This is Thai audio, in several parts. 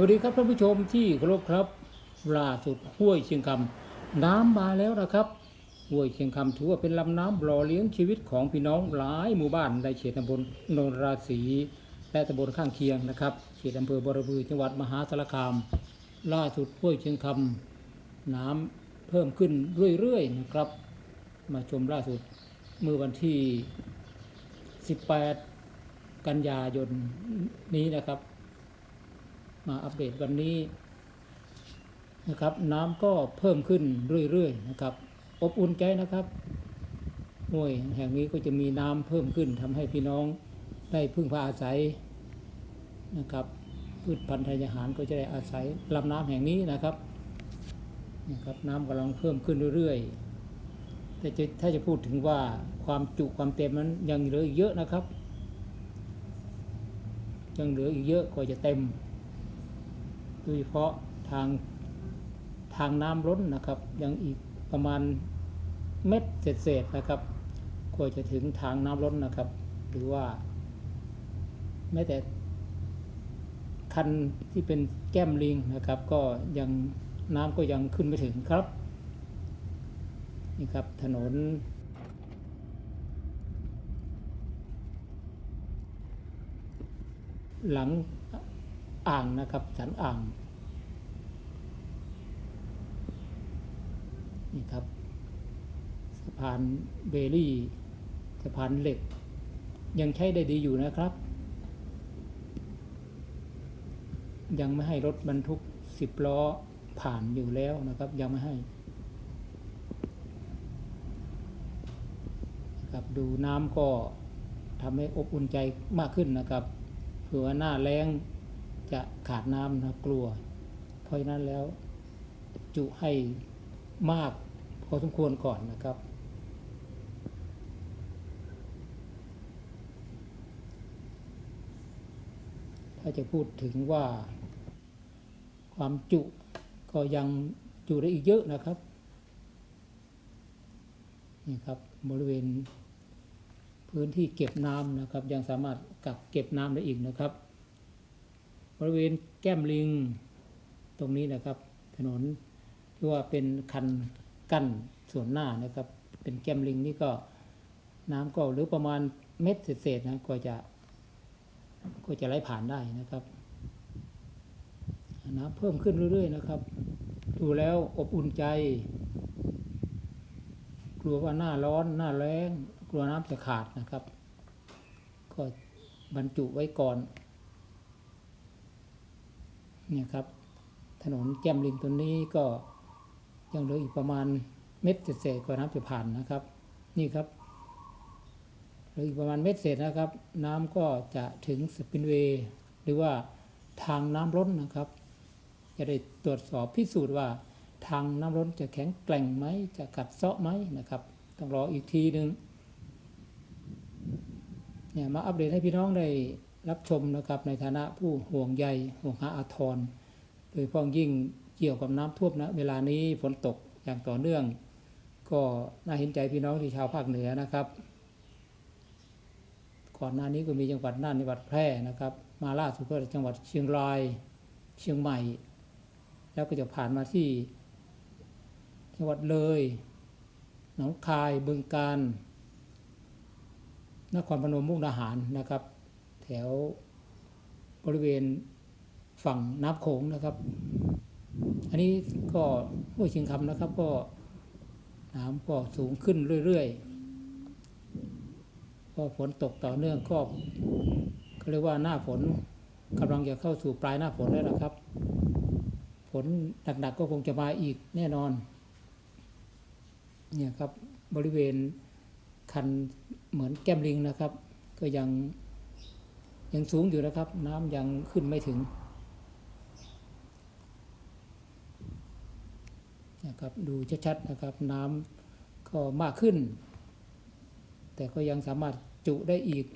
วัสดีครับท่านผู้ชมที่เคารพครับล่าสุดห้วยเชียงคำน้ำมาแล้วนะครับห้วยเชียงคำถือว่าเป็นลำน้ำหล่อเลี้ยงชีวิตของพี่น้องหลายหมู่บ้านในเขตตำบลโนนราศีและตำบลข้างเคียงนะครับเขตอำเภอบรบือจังหวัดมหาสารคาม ล่าสุดห้วยเชียงคำน้ำเพิ่มขึ้นเรื่อยๆนะครับ มาชมล่าสุดเมื่อวันที่ 18 กันยายนนี้นะครับ มาอัปเดตวันนี้นะครับ น้ำก็เพิ่มขึ้นเรื่อยๆนะครับ อบอุ่นใจนะครับห้วยแห่งนี้ก็จะมีน้ำเพิ่มขึ้นทำให้พี่น้องได้พึ่งพาอาศัยนะครับ พืชพันธุ์ธัญญาหารก็จะได้อาศัยลำน้ำแห่งนี้นะครับนะครับน้ำกำลังเพิ่มขึ้นเรื่อยๆแต่จะถ้าจะพูดถึงว่าความจุความเต็มนั้นยังเหลืออีกเยอะนะครับ ยังเหลืออีกเยอะกว่าจะเต็ม โดยเฉพาะทางทางน้ำล้นนะครับยังอีกประมาณเม็ดเศษๆนะครับกว่าจะถึงทางน้ำล้นนะครับ หรือว่าแม้แต่คันที่เป็นแก้มลิงนะครับ ก็ยังน้ำก็ยังขึ้นไม่ถึงครับนี่ครับถนนหลังอ่างนะครับสันอ่าง นี่ครับ สะพานเบลลี่ สะพานเหล็ก ยังใช้ได้ดีอยู่นะครับ ยังไม่ให้รถบรรทุกสิบล้อผ่านอยู่แล้วนะครับ ยังไม่ให้ครับดูน้ำก็ทำให้อบอุ่นใจมากขึ้นนะครับเผื่อว่าหน้าแรงจะขาดน้ำนะกลัว เพราะฉะนั้นแล้วจุให้มาก พอสมควรก่อนนะครับ ถ้าจะพูดถึงว่าความจุก็ยังจุได้อีกเยอะนะครับนี่ครับบริเวณพื้นที่เก็บน้ำนะครับ ยังสามารถกักเก็บน้ำได้อีกนะครับ บริเวณแก้มลิงตรงนี้นะครับ ถนนที่ว่าเป็นคัน กั้นส่วนหน้านะครับ เป็นแก้มลิงนี่ก็น้ำก็หรือประมาณเม็ดเศษๆนะก็จะ ก็จะไหลผ่านได้นะครับน้ำเพิ่มขึ้นเรื่อยๆนะครับ ดูแล้วอบอุ่นใจ กลัวว่าหน้าร้อนหน้าแรงกลัวน้ำจะขาดนะครับ ก็บรรจุไว้ก่อนเนี่ยครับ ถนนแก้มลิงตัวนี้ก็ ยังเหลืออีกประมาณเม็ดเศษกว่าน้ำจะผ่านนะครับ นี่ครับเหลืออีกประมาณเม็ดเศษนะครับ น้ำก็จะถึงสปินเวย์หรือว่าทางน้ำล้นนะครับ จะได้ตรวจสอบพิสูจน์ว่า ทางน้ำล้นจะแข็งแกร่งไหมจะกัดเซาะไหมนะครับ ต้องรออีกทีหนึ่งเนี่ยมาอัปเดตให้พี่น้องได้รับชมนะครับในฐานะผู้ห่วงใยห่วงหาอาทรโดยเฉพาะยิ่ง เกี่ยวกับน้ำท่วมนะเวลานี้ฝนตกอย่างต่อเนื่อง ก็น่าเห็นใจพี่น้องที่ชาวภาคเหนือนะครับ ก่อนหน้านี้ก็มีจังหวัดน่านจังหวัดแพร่นะครับ มาล่าสุดก็จังหวัดเชียงรายเชียงใหม่ แล้วก็จะผ่านมาที่จังหวัดเลยหนองคายบึงกาฬนครพนมมุกดาหารนะครับ แถวบริเวณฝั่งน้ำโขงนะครับ อันนี้ก็ห้วยชียงคำนะครับ ก็น้ำก็สูงขึ้นเรื่อยๆพอฝนตกต่อเนื่องก็เขาเรียกว่าหน้าฝนกำลังจะเข้าสู่ปลายหน้าฝนแล้วนะครับ ฝนหนักๆก็คงจะมาอีกแน่นอน เนี่ยครับบริเวณคันเหมือนแก้มลิงนะครับ ก็ยังยังสูงอยู่นะครับ น้ำยังขึ้นไม่ถึง นะครับดูชัดๆนะครับน้ำก็มากขึ้น แต่ก็ยังสามารถจุได้อีก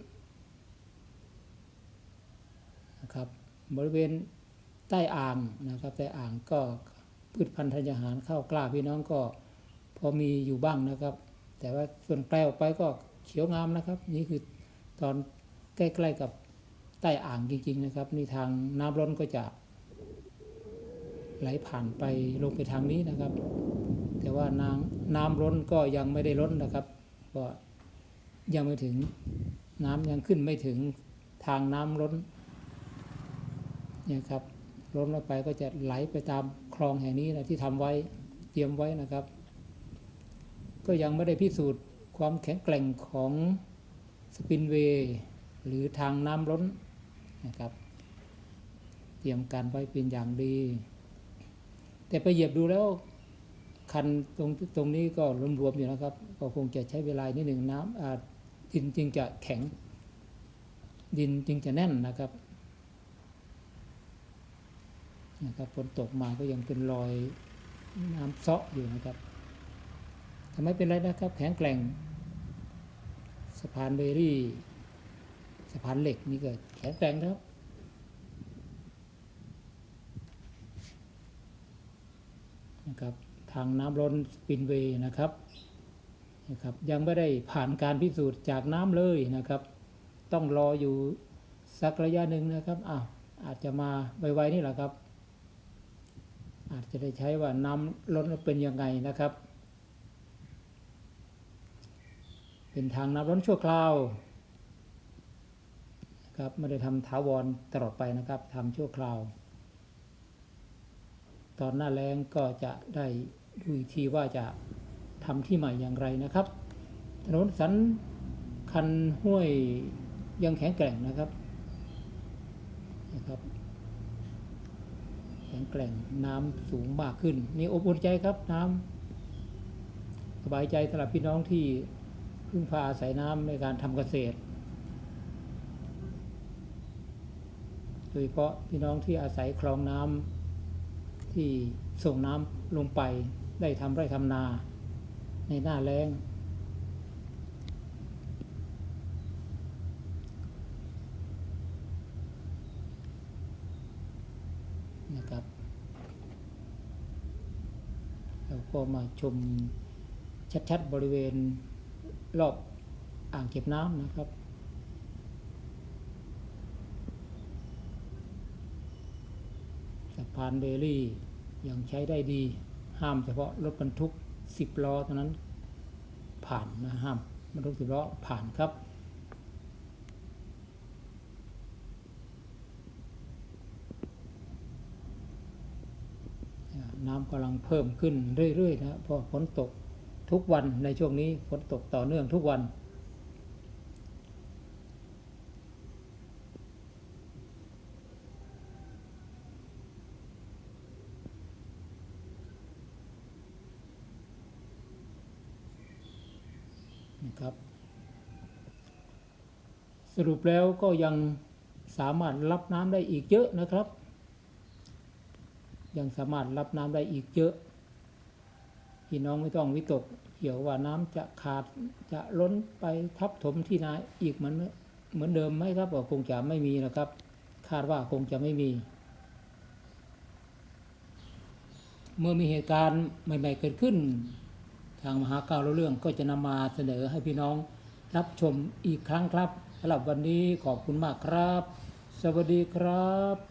นะครับบริเวณใต้อ่างนะครับใต้อ่างก็พืชพันธุ์ธัญญาหารข้าวกล้าพี่น้องก็พอมีอยู่บ้างนะครับ แต่ว่าส่วนแปลออกไปก็เขียวงามนะครับ นี่คือตอนใกล้ๆกับใต้อ่างจริง ๆ นะครับ นี่ทางน้ำล้นก็จะ ไหลผ่านไปลงไปทางนี้นะครับ แต่ว่าน้ำน้ำล้นก็ยังไม่ได้ล้นนะครับ ก็ยังไม่ถึงน้ำยังขึ้นไม่ถึงทางน้ำล้นเนี่ยครับล้นลงไปก็จะไหลไปตามคลองแห่งนี้นะที่ทำไว้เตรียมไว้นะครับ ก็ยังไม่ได้พิสูจน์ความแข็งแกร่งของสปินเวย์หรือทางน้ำล้นนะครับ เตรียมการไว้เป็นอย่างดี แต่ไปเหยียบดูแล้วคันตรงตรงนี้ก็รวมๆอยู่นะครับ ก็คงจะใช้เวลานิดหนึ่งน้ำอ่าดินจึงจะแข็ง ดินจึงจะแน่นนะครับนะครับฝนตกมาก็ยังเป็นรอยน้ำเซาะอยู่นะครับทำไมเป็นไรนะครับ แข็งแกร่งสะพานเบอรี่สะพานเหล็กนี่ก็แข็งแกร่งครับ นะครับทางน้ำล้นสปินเวย์นะครับนะครับ ยังไม่ได้ผ่านการพิสูจน์จากน้ำเลยนะครับ ต้องรออยู่สักระยะหนึ่งนะครับอ้าวอาจจะมาไวๆนี่แหละครับ อาจจะได้ใช้ว่าน้ำล้นเป็นยังไงนะครับ เป็นทางน้ำล้นชั่วคราวนะครับไม่ได้ทำถาวรตลอดไปนะครับทำชั่วคราว ตอนหน้าแรงก็จะได้ดูอีกทีว่าจะทำที่ใหม่อย่างไรนะครับ ถนนสันคันห้วยยังแข็งแกร่งนะครับนะครับแข็งแกร่งน้ำสูงมากขึ้น นี่อบอุ่นใจครับน้ำสบายใจสำหรับพี่น้องที่พึ่งพาอาศัยน้ำในการทำเกษตรโดยเฉพาะพี่น้องที่อาศัยคลองน้ำ ที่ส่งน้ำลงไปได้ทำไร่ทำนา ในหน้าแล้ง นะครับเราก็มาชมชัดๆบริเวณรอบอ่างเก็บน้ำนะครับ สะ พานเบลลี่ยังใช้ได้ดี ห้ามเฉพาะรถบรรทุก 10 ล้อเท่านั้นผ่านนะห้ามบรรทุก 10 ล้อผ่านครับ น้ำกำลังเพิ่มขึ้นเรื่อยๆนะเพราะฝนตกทุกวันในช่วงนี้ฝนตกต่อเนื่องทุกวัน นะครับ สรุปแล้วก็ยังสามารถรับน้ำได้อีกเยอะนะครับ ยังสามารถรับน้ำได้อีกเยอะพี่น้องไม่ต้องวิตกเกี่ยวว่าน้ำจะขาดจะล้นไปทับถมที่นาอีกเหมือนเหมือนเดิมไหมครับก็คงจะไม่มีนะครับ คาดว่าคงจะไม่มี เมื่อมีเหตุการณ์ใหม่ ๆ เกิดขึ้น ทางมหาการเรื่องก็จะนำมาเสนอให้พี่น้องรับชมอีกครั้งครับสำหรับวันนี้ขอบคุณมากครับ สวัสดีครับ